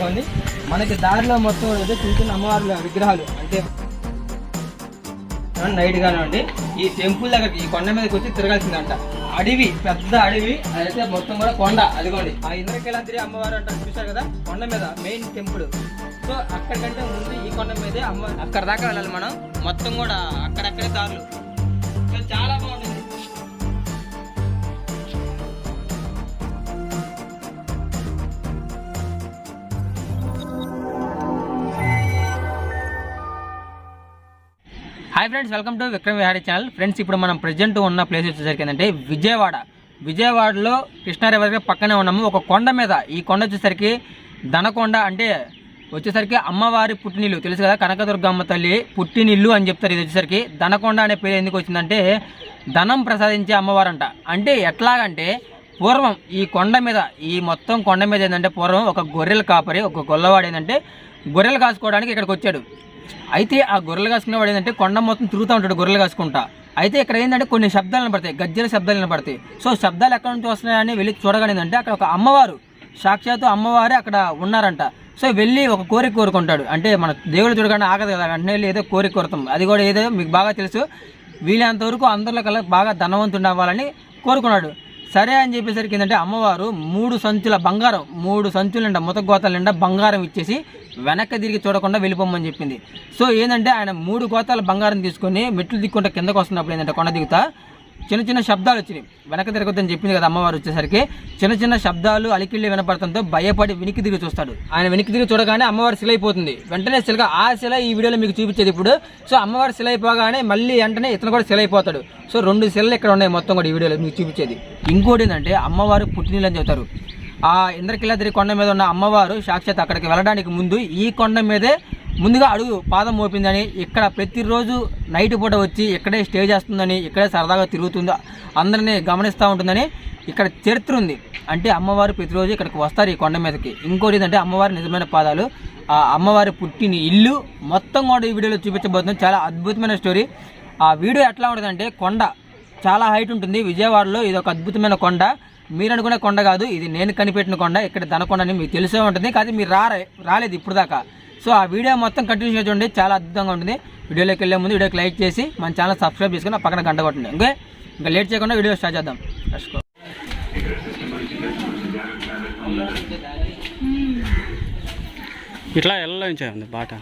ఇదిగోండి మనకి దారిలో మొత్తం అయితే చిన్న చిన్న అమ్మవార్ల విగ్రహాలు అంటే నైట్ కానివ్వండి ఈ టెంపుల్ దగ్గర ఈ కొండ మీదకి వచ్చి తిరగాల్సిందంట. అడవి పెద్ద అడవి అదైతే మొత్తం కూడా కొండ. అదిగోండి. ఆ ఇంద్రకీలాద్రి అమ్మవారు అంటారు చూశారు కదా? కొండ మీద మెయిన్ టెంపుల్ సో అక్కడికంటే ముందు ఈ కొండ మీదే అమ్మ అక్కడ దాకా వెళ్ళాలి మనం. మొత్తం కూడా అక్కడక్కడే దారులు. Hi friends welcome to Vikram Vihari channel friends ఇప్పుడు మనం ప్రజెంట్ ఉన్న ప్లేస్ వచ్చేసరికి ఏంటంటే విజయవాడ. విజయవాడలో కృష్ణా రివర్ పక్కనే ఉన్నాము. ఒక కొండ మీద ఈ కొండ వచ్చేసరికి దనకొండ అంటే వచ్చేసరికి అమ్మవారి పుట్టినిల్లు. తెలుసు కదా కనకదుర్గమ్మ తల్లి పుట్టినిల్లు అని చెప్తారు. ఇది వచ్చేసరికి దనకొండ అనే పేరు ఎందుకు వచ్చిందంటే ధనం ప్రసాదించే అమ్మవారంట. అంటే ఎట్లాగంటే పూర్వం ఈ కొండ మీద ఈ మొత్తం కొండ మీద ఏంటంటే పూర్వం ఒక గొర్రెల కాపరి ఒక గొల్లవాడు ఏంటంటే గొర్రెలు కాసుకోవడానికి ఇక్కడికి వచ్చాడు. అయితే ఆ గొర్రెలు కాసుకునేవాడు ఏంటంటే కొండ మొత్తం తిరుగుతూ ఉంటాడు గొర్రెలు కాసుకుంటా. అయితే ఇక్కడ ఏంటంటే కొన్ని శబ్దాలు వినపడతాయి గజ్జల శబ్దాలు వినపడతాయి సో శబ్దాలు ఎక్కడి నుంచి వస్తున్నాయని వెళ్ళి చూడగానే ఏంటంటే అక్కడ ఒక అమ్మవారు సాక్షాత్తు అమ్మవారే అక్కడ ఉన్నారంట. సో వెళ్ళి ఒక కోరిక కోరుకుంటాడు. అంటే మన దేవుడు చూడగానే ఆగదు కదా వెంటనే వెళ్ళి ఏదో కోరిక కోరుతాం. అది కూడా ఏదో మీకు బాగా తెలుసు. వీలైనంత వరకు అందరిలో కల్లా బాగా ధనవంతుడు అవ్వాలని కోరుకున్నాడు. సరే అని చెప్పేసరికి ఏంటంటే అమ్మవారు మూడు సంచుల బంగారం మూడు సంచుల నిండా ముతగోతాల నిండా బంగారం ఇచ్చేసి వెనక్కి తిరిగి చూడకుండా వెళ్ళిపోమని చెప్పింది. సో ఏంటంటే ఆయన మూడు గోతాల బంగారం తీసుకొని మెట్లు దిక్కుంటే కిందకు వస్తున్నప్పుడు ఏంటంటే కొండ దిగుతా చిన్న చిన్న శబ్దాలు వచ్చినాయి. వెనక తిరగొద్దని చెప్పింది కదా అమ్మవారు వచ్చేసరికి. చిన్న చిన్న శబ్దాలు అలికిళ్ళు వినపడటంతో భయపడి వెనక్కి తిరిగి చూస్తాడు. ఆయన వెనక్కి తిరిగి చూడగానే అమ్మవారు శిలైపోతుంది వెంటనే శిలక ఆ శిల ఈ వీడియోలో మీకు చూపించేది ఇప్పుడు. సో అమ్మవారు శిలైపోగానే మళ్ళీ వెంటనే ఇతను కూడా శిలైపోతాడు సో రెండు శిలలు ఇక్కడ ఉన్నాయి మొత్తం కూడా ఈ వీడియోలో మీకు చూపించేది. ఇంకోటి ఏంటంటే అమ్మవారు పుట్టినీళ్ళని చెబుతారు. ఆ ఇంద్రకిలాద్రి కొండ మీద ఉన్న అమ్మవారు సాక్షాత్ అక్కడికి వెళ్ళడానికి ముందు ఈ కొండ మీదే ముందుగా అడుగు పాదం మోపిందని. ఇక్కడ ప్రతిరోజు నైట్ పూట వచ్చి ఇక్కడే స్టే చేస్తుందని ఇక్కడే సరదాగా తిరుగుతుందో అందరినీ గమనిస్తూ ఉంటుందని ఇక్కడ చరిత్ర ఉంది. అంటే అమ్మవారు ప్రతిరోజు ఇక్కడికి వస్తారు ఈ కొండ మీదకి. ఇంకోటి ఏంటంటే అమ్మవారి నిజమైన పాదాలు ఆ అమ్మవారి పుట్టిన ఇల్లు మొత్తం కూడా ఈ వీడియోలో చూపించబోతున్నాం. చాలా అద్భుతమైన స్టోరీ. ఆ వీడియో ఎట్లా ఉంటుందంటే కొండ చాలా హైట్ ఉంటుంది. విజయవాడలో ఇది ఒక అద్భుతమైన కొండ. మీరు అనుకునే కొండ కాదు. ఇది నేను కనిపెట్టిన కొండ. ఇక్కడ దనకొండ అని మీకు తెలిసే ఉంటుంది. కానీ మీరు రారే రాలేదు ఇప్పుడు దాకా సో ఆ వీడియో మొత్తం కంటిన్యూ చూడండి. చాలా అద్భుతంగా ఉంటుంది. వీడియోలోకి వెళ్ళే ముందు వీడియోకి లైక్ చేసి మన ఛానల్ సబ్స్క్రైబ్ చేసుకుని ఆ పక్కన గంట కొట్టండి. ఓకే? ఇంకా లేట్ చేయకుండా వీడియో స్టార్ట్ చేద్దాం. ఇట్లా నుంచే ఉంది బాట.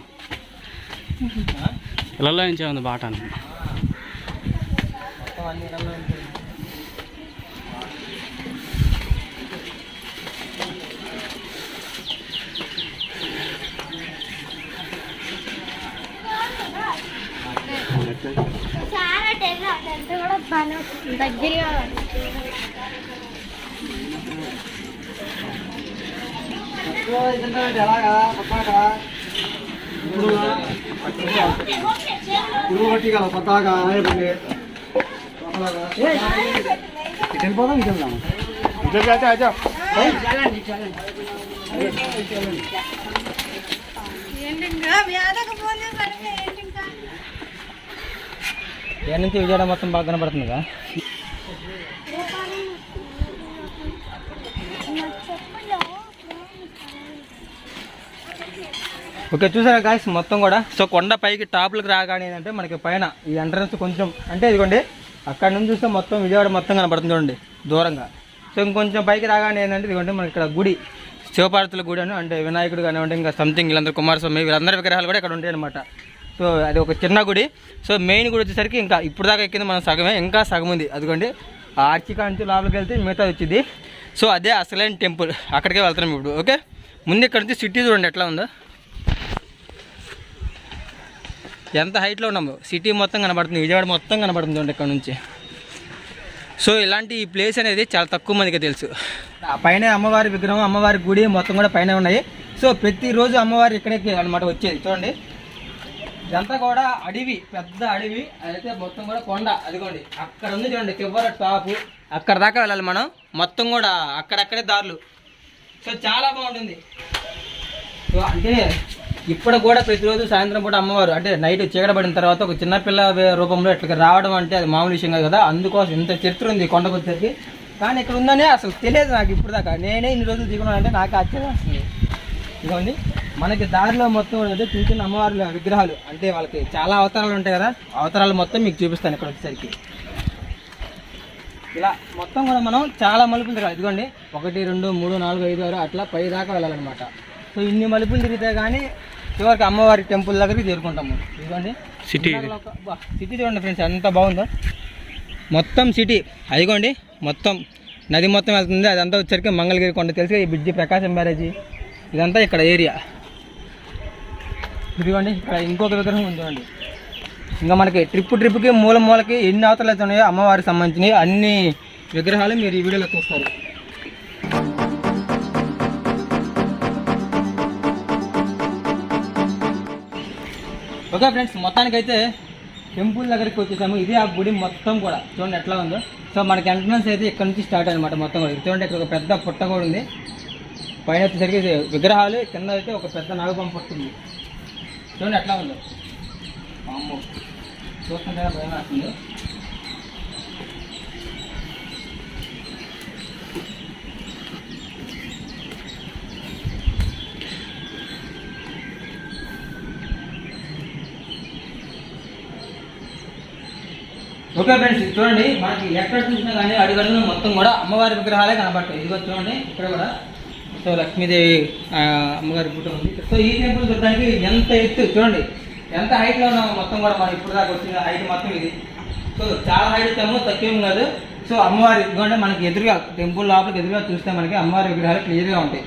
నుంచే ఉంది బాట అని చాలా టెన్ టెన్త్ కూడా బాగానే వస్తుంది దగ్గరగా ఏంటి ఇంకా వ్యాధకు ఫోన్ చేసి ఏంటి ఇంకా ఏ నుంచి విజయవాడ మొత్తం బాగా కనబడుతుంది కదా ఓకే చూసారా గాయస్ మొత్తం కూడా? సో కొండ పైకి టాప్లకు రాగానే ఏంటంటే మనకి పైన ఈ ఎంట్రన్స్ కొంచెం అంటే ఇదిగోండి అక్కడ నుంచి చూస్తే మొత్తం విజయవాడ మొత్తం కనబడుతుంది చూడండి దూరంగా. సో ఇంకొంచెం పైకి రాగానే ఏంటంటే ఇదిగోండి మనకి ఇక్కడ గుడి శివపార్వతుల గుడి అని అంటే వినాయకుడు కానివ్వండి ఇంకా సంథింగ్ వీళ్ళందరూ కుమారస్వామి వీళ్ళందరి విగ్రహాలు కూడా ఇక్కడ ఉంటాయి అనమాట సో అది ఒక చిన్న గుడి. సో మెయిన్ గుడి వచ్చేసరికి ఇంకా ఇప్పుడు దాకా ఎక్కింది మనం సగమే ఇంకా సగం ఉంది. అదిగోండి ఆర్చిక నుంచి లోపలికి వెళ్తే మిగతా వచ్చింది. సో అదే అసలైన టెంపుల్. అక్కడికే వెళ్తున్నాం ఇప్పుడు ఓకే? ముందు ఇక్కడ నుంచి సిటీ చూడండి ఎట్లా ఉందో. ఎంత హైట్లో ఉన్నాము? సిటీ మొత్తం కనబడుతుంది విజయవాడ మొత్తం కనబడుతుంది చూడండి ఇక్కడ నుంచి. సో ఇలాంటి ఈ ప్లేస్ అనేది చాలా తక్కువ మందికి తెలుసు. పైన అమ్మవారి విగ్రహం అమ్మవారి గుడి మొత్తం కూడా పైన ఉన్నాయి. సో ప్రతిరోజు అమ్మవారి ఇక్కడికి అనమాట వచ్చేది చూడండి. ఇదంతా కూడా అడవి పెద్ద అడవి. అయితే మొత్తం కూడా కొండ. అదిగోండి. అక్కడ ఉంది చూడండి కివ్వర టాపు అక్కడ దాకా వెళ్ళాలి మనం. మొత్తం కూడా అక్కడక్కడే దారులు. సో చాలా బాగుంటుంది. సో అంటే ఇప్పుడు కూడా ప్రతిరోజు సాయంత్రం పూట అమ్మవారు అంటే నైట్ చీకటపడిన తర్వాత ఒక చిన్న పిల్ల రూపంలో ఇట్లా రావడం అంటే అది మామూలు విషయం కాదు కదా. అందుకోసం ఇంత చరిత్ర ఉంది ఈ కానీ ఇక్కడ ఉందని అసలు తెలియదు నాకు ఇప్పుడు దాకా నేనే ఇన్ని రోజులు దిగున్నాను అంటే నాకు ఆశ్చర్యం వస్తుంది. ఇదిగోండి. మనకి దారిలో మొత్తం అంటే చిన్న చిన్న అమ్మవార్ల విగ్రహాలు. అంటే వాళ్ళకి చాలా అవతారాలు ఉంటాయి కదా అవతారాలు మొత్తం మీకు చూపిస్తాను ఇక్కడ వచ్చేసరికి. ఇలా మొత్తం కూడా మనం చాలా మలుపులు తిరగాలి. ఇదిగోండి ఒకటి రెండు మూడు నాలుగు ఐదు ఆరు అట్లా పై దాకా వెళ్ళాలన్నమాట. సో ఇన్ని మలుపులు తిరిగితే కానీ చివరికి అమ్మవారి టెంపుల్ దగ్గరికి చేరుకుంటాము. ఇదిగోండి. సిటీ. సిటీ చూడండి ఫ్రెండ్స్ ఎంత బాగుందో. మొత్తం సిటీ. అదిగోండి మొత్తం నది మొత్తం వెళ్తుంది. అదంతా వచ్చరికి మంగళగిరి కొండ. తెలిసి ఈ బ్రిడ్జి ప్రకాశం బ్యారేజీ? ఇదంతా ఇక్కడ ఏరియా. ఇదిగోండి ఇక్కడ ఇంకొక విగ్రహం ఉందండి ఇంకా మనకి ట్రిప్ ట్రిప్కి మూల మూలకి ఎన్ని అవతలు అయితే ఉన్నాయో అమ్మవారికి సంబంధించినవి అన్ని విగ్రహాలు మీరు ఈ వీడియోలో చూస్తారు. ఓకే ఫ్రెండ్స్ మొత్తానికైతే టెంపుల్ దగ్గరికి వచ్చేసాము. ఇది ఆ గుడి మొత్తం కూడా. చూడండి ఎట్లా ఉందో. సో మనకి ఎంట్రన్స్ అయితే ఇక్కడ నుంచి స్టార్ట్ అనమాట మొత్తం కూడా. చూడండి ఇక్కడ ఒక పెద్ద పుట్ట కూడా ఉంది. పైన వచ్చేసరికి విగ్రహాలు కింద అయితే ఒక పెద్ద నాగపం పుట్టింది చూడండి ఎట్లా ఉందో. అమ్మో చూస్తుంటే భయం వేస్తుంది. ఓకే ఫ్రెండ్స్ చూడండి మనకి ఎక్కడ చూసినా కానీ అడుగడుగున మొత్తం కూడా అమ్మవారి విగ్రహాలే కనబడతాయి. ఇదిగో చూడండి ఇక్కడ కూడా సో లక్ష్మీదేవి అమ్మగారి గుట్ట ఉంది. సో ఈ టెంపుల్ చూడడానికి ఎంత ఎత్తు? చూడండి. ఎంత హైట్లో ఉన్నాము మొత్తం కూడా మనం ఇప్పుడు దాకా వచ్చిన హైట్ మొత్తం ఇది. సో చాలా హైట్ ఇస్తాము తక్కువేం కాదు. సో అమ్మవారి ఇదిగోండి మనకి ఎదురుగా టెంపుల్ లోపలికి ఎదురుగా చూస్తే మనకి అమ్మవారి విగ్రహాలు క్లియర్గా ఉంటాయి.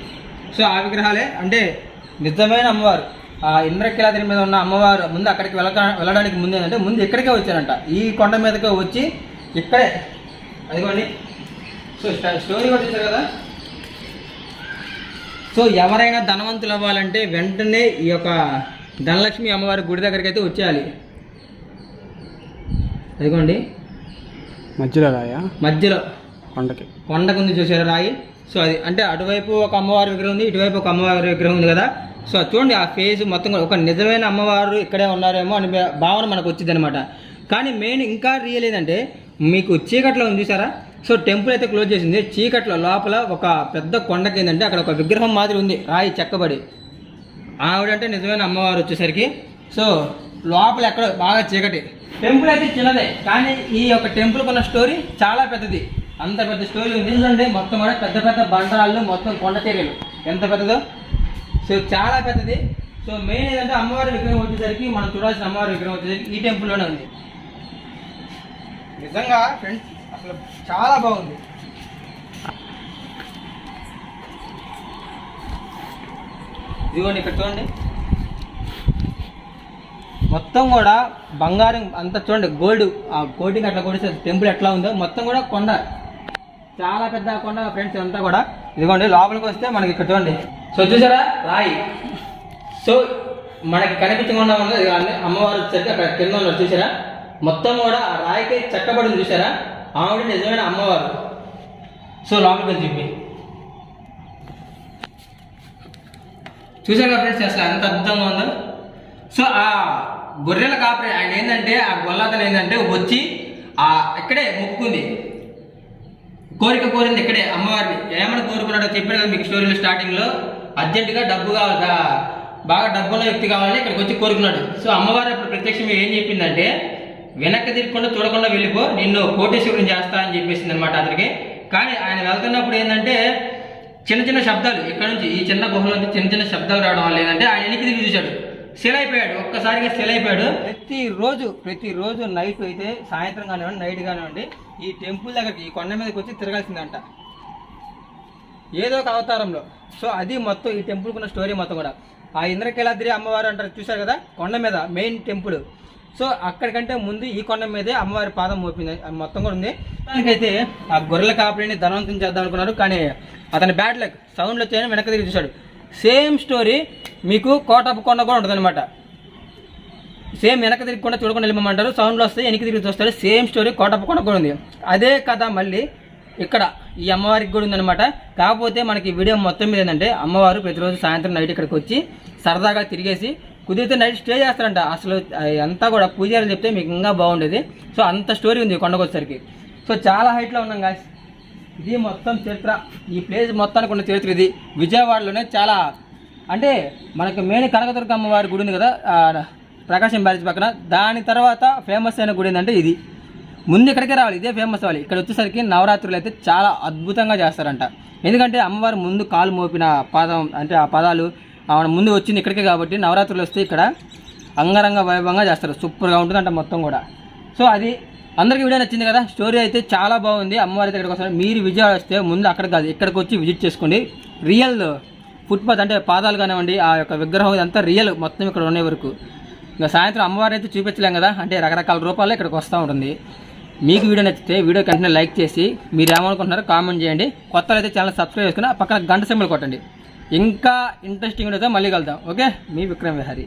సో ఆ విగ్రహాలే అంటే నిజమైన అమ్మవారు. ఆ ఇంద్రకిలాద్రి మీద ఉన్న అమ్మవారు ముందు అక్కడికి వెళ్ళక వెళ్ళడానికి ముందు ఏంటంటే ముందు ఇక్కడికే వచ్చారంట. ఈ కొండ మీదకే వచ్చి ఇక్కడే అదిగోండి. సో స్టోరీ కూడా చూసారు కదా? సో ఎవరైనా ధనవంతులు అవ్వాలంటే వెంటనే ఈ యొక్క ధనలక్ష్మి అమ్మవారి గుడి దగ్గరికి అయితే వచ్చేయాలి. అదిగోండి. మధ్యలో రాయా? మధ్యలో. కొండకి. కొండకుంది చూసారా రాయి? సో అది అంటే అటువైపు ఒక అమ్మవారి విగ్రహం ఉంది ఇటువైపు ఒక అమ్మవారి విగ్రహం ఉంది కదా. సో చూడండి ఆ ఫేస్ మొత్తం ఒక నిజమైన అమ్మవారు ఇక్కడే ఉన్నారేమో అని భావన మనకు వచ్చింది అనమాట కానీ మెయిన్ ఇంకా రియల్ ఏంటంటే మీకు చీకట్లో ఉంది చూసారా? సో టెంపుల్ అయితే క్లోజ్ చేసింది. చీకట్లో లోపల ఒక పెద్ద కొండకి ఏంటంటే అక్కడ ఒక విగ్రహం మాదిరి ఉంది రాయి చెక్కబడి. ఆవిడంటే నిజమైన అమ్మవారు వచ్చేసరికి. సో లోపల ఎక్కడ బాగా చీకటి. టెంపుల్ అయితే చిన్నదే కానీ ఈ యొక్క టెంపుల్ కొన్న స్టోరీ చాలా పెద్దది. అంత పెద్ద స్టోరీ ఉంది. చూడండి మొత్తం కూడా పెద్ద పెద్ద బండరాళ్ళు మొత్తం కొండ చర్యలు ఎంత పెద్దదో? సో చాలా పెద్దది. సో మెయిన్ ఏంటంటే అమ్మవారి విగ్రహం వచ్చేసరికి మనం చూడాల్సిన అమ్మవారి విగ్రహం వచ్చేసరికి ఈ టెంపుల్లోనే ఉంది. నిజంగా ఫ్రెండ్స్ అసలు చాలా బాగుంది. ఇదిగోండి ఇక్కడ చూడండి. మొత్తం కూడా బంగారం అంతా చూడండి గోల్డ్ ఆ కోటింగ్ అట్లా కొడితే టెంపుల్ ఎట్లా ఉందో మొత్తం కూడా కొండ. చాలా పెద్ద కొండ ఫ్రెండ్స్ అంతా కూడా. ఇదిగోండి లోపలికి వస్తే మనకి ఇక్కడ చూడండి. సో చూసారా? రాయి. సో మనకి కనిపించకుండా ఉన్నది అమ్మవారు వచ్చేసరికి అక్కడ కింద ఉన్నారు చూసారా? మొత్తం కూడా ఆ రాయికి చెక్కబడింది చూసారా? ఆవిడ నిజమైన అమ్మవారు. సో లోపలికి చెప్పి. చూసారా ఫ్రెండ్స్ అసలు ఎంత అద్భుతంగా ఉందో. సో ఆ గొర్రెల కాపరి ఆయన ఏంటంటే ఆ గొల్లతను ఏంటంటే వచ్చి ఆ ఇక్కడే మొక్కుంది కోరిక కోరింది ఇక్కడే అమ్మవారిని. ఏమని కోరుకున్నాడో చెప్పాను కదా మీకు స్టోరీలో స్టార్టింగ్లో అర్జెంటుగా డబ్బు కావాలి బాగా డబ్బున్న వ్యక్తి కావాలని ఇక్కడికి వచ్చి కోరుకున్నాడు. సో అమ్మవారు ఇప్పుడు ప్రత్యక్షంగా ఏం చెప్పిందంటే వెనక్కి తిరగకుండా చూడకుండా వెళ్ళిపో నిన్ను కోటేశ్వరుని చేస్తా అని చెప్పేసింది అనమాట అతనికి. కానీ ఆయన వెళ్తున్నప్పుడు ఏంటంటే చిన్న చిన్న శబ్దాలు ఇక్కడ నుంచి ఈ చిన్న గుహలో నుంచి చిన్న చిన్న శబ్దాలు రావడం వల్ల ఏంటంటే ఆయన వెనక్కి తిరిగి చూశాడు. సెల్ అయిపోయాడు ఒక్కసారిగా సెల్ అయిపోయాడు ప్రతిరోజు ప్రతిరోజు నైట్ అయితే సాయంత్రం కానివ్వండి నైట్ కానివ్వండి ఈ టెంపుల్ దగ్గరికి ఈ కొండ మీదకి వచ్చి తిరగాల్సిందంట. ఏదో ఒక అవతారంలో. సో అది మొత్తం ఈ టెంపుల్కి ఉన్న స్టోరీ మొత్తం కూడా. ఆ ఇంద్రకీలాద్రి అమ్మవారు అంటారు చూశారు కదా? కొండ మీద మెయిన్ టెంపుల్. సో అక్కడికంటే ముందు ఈ కొండ మీదే అమ్మవారి పాదం మోపింది. అది మొత్తం కూడా ఉంది. దానికైతే ఆ గొర్రెల కాపరిని ధనవంతం చేద్దాం అనుకున్నారు. కానీ అతని బ్యాడ్ లక్ సౌండ్లో చేయని వెనక తిరిగి చూశాడు. సేమ్ స్టోరీ మీకు కోటప్ప కొండ కూడా ఉంటుందన్నమాట. సేమ్ వెనక తిరగకుండా చూడకుండా వెళ్ళమంటారు సౌండ్లో వస్తే వెనక్కి తిరిగి చూస్తారు. సేమ్ స్టోరీ కోటప్ప కొండ కూడా ఉంది. అదే కథ మళ్ళీ ఇక్కడ ఈ అమ్మవారికి కూడా ఉందన్నమాట. కాకపోతే మనకి వీడియో మొత్తం మీద ఏంటంటే అమ్మవారు ప్రతిరోజు సాయంత్రం నైట్ ఇక్కడికి వచ్చి సరదాగా తిరిగేసి కుదిరితే నైట్ స్టే చేస్తారంట. అసలు అంతా కూడా పూజారి చెప్తే మీకు ఇంకా బాగుండేది. సో అంత స్టోరీ ఉంది కొండకొచ్చేసరికి కొండకు వచ్చేసరికి. సో చాలా హైట్లో ఉన్నాం గాయస్ ఇది మొత్తం చరిత్ర. ఈ ప్లేస్ మొత్తానికి ఉన్న చరిత్ర ఇది. విజయవాడలోనే చాలా అంటే మనకి మెయిన్ కనకదుర్గ అమ్మవారి గుడి ఉంది కదా ప్రకాశం బ్యారేజ్ పక్కన. దాని తర్వాత ఫేమస్ అయిన గుడి ఏంటంటే ఇది. ముందు ఇక్కడికే రావాలి ఇదే ఫేమస్ అవ్వాలి. ఇక్కడ వచ్చేసరికి నవరాత్రులు అయితే చాలా అద్భుతంగా చేస్తారంట. ఎందుకంటే అమ్మవారు ముందు కాలు మోపిన పాదం అంటే ఆ పదాలు ఆవిడ ముందు వచ్చింది ఇక్కడికే కాబట్టి నవరాత్రులు వస్తే ఇక్కడ అంగరంగ వైభవంగా చేస్తారు. సూపర్గా ఉంటుందంట మొత్తం కూడా. సో అది అందరికీ వీడియో నచ్చింది కదా? స్టోరీ అయితే చాలా బాగుంది. అమ్మవారి అయితే ఇక్కడికి వస్తారు. మీరు విజయవాడ వస్తే ముందు అక్కడ కాదు ఇక్కడికి వచ్చి విజిట్ చేసుకోండి. రియల్ ఫుట్పాత్ అంటే పాదాలు కానివ్వండి ఆ యొక్క విగ్రహం ఇదంతా రియల్ మొత్తం ఇక్కడ ఉండే వరకు. ఇంకా సాయంత్రం అమ్మవారిని అయితే చూపించలేం కదా? అంటే రకరకాల రూపాల్లో ఇక్కడికి వస్తూ ఉంటుంది. మీకు వీడియో నచ్చితే వీడియో కంటనే లైక్ చేసి మీరు ఏమనుకుంటున్నారో కామెంట్ చేయండి. కొత్త అయితే ఛానల్ సబ్స్క్రైబ్ చేసుకుని పక్కన గంట సింబల్ కొట్టండి. ఇంకా ఇంట్రెస్టింగ్ అయితే మళ్ళీ కలుద్దాం. ఓకే మీ విక్రమ్ విహారీ.